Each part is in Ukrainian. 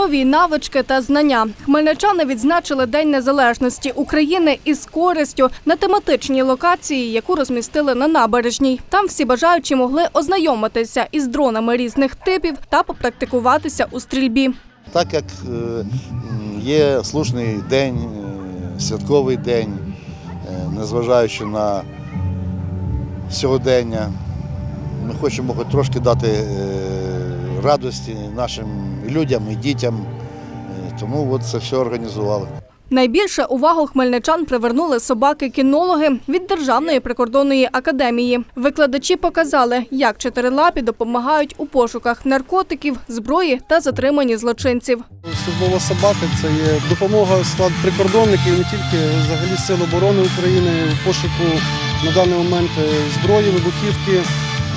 нові навички та знання. Хмельничани відзначили День Незалежності України із користю на тематичній локації, яку розмістили на набережній. Там всі бажаючі могли ознайомитися із дронами різних типів та попрактикуватися у стрільбі. Так як е, є слушний день, е, святковий день, е, незважаючи на сьогодення, ми хочемо хоч трошки дати радості нашим людям і дітям. Е, Тому от це все організували. Найбільше увагу хмельничан привернули собаки-кінологи від Державної прикордонної академії. Викладачі показали, як чотирилапі допомагають у пошуках наркотиків, зброї та затриманні злочинців. Службова собака це є допомога склад прикордонників, не тільки взагалі Сил оборони України в пошуку на даний момент е, зброї, вибухівки,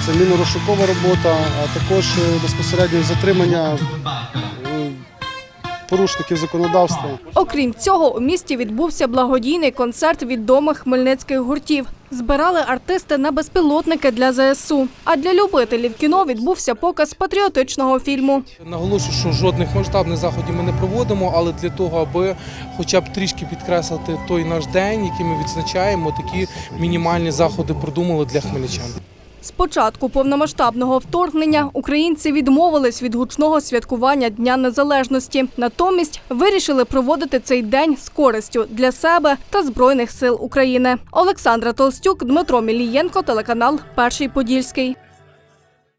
це мінно-розшукова робота, а також е, безпосередньо затримання е, порушників законодавства. Окрім цього, у місті відбувся благодійний концерт відомих хмельницьких гуртів. Збирали артисти на безпілотники для ЗСУ. А для любителів кіно відбувся показ патріотичного фільму. Наголошую, що жодних масштабних заходів ми не проводимо, але для того, аби хоча б трішки підкреслити той наш день, який ми відзначаємо, такі мінімальні заходи продумали для хмельничан. З початку повномасштабного вторгнення українці відмовились від гучного святкування Дня Незалежності. Натомість вирішили проводити цей день з користю для себе та Збройних сил України. Олександра Толстюк, Дмитро Мілієнко, телеканал Перший Подільський.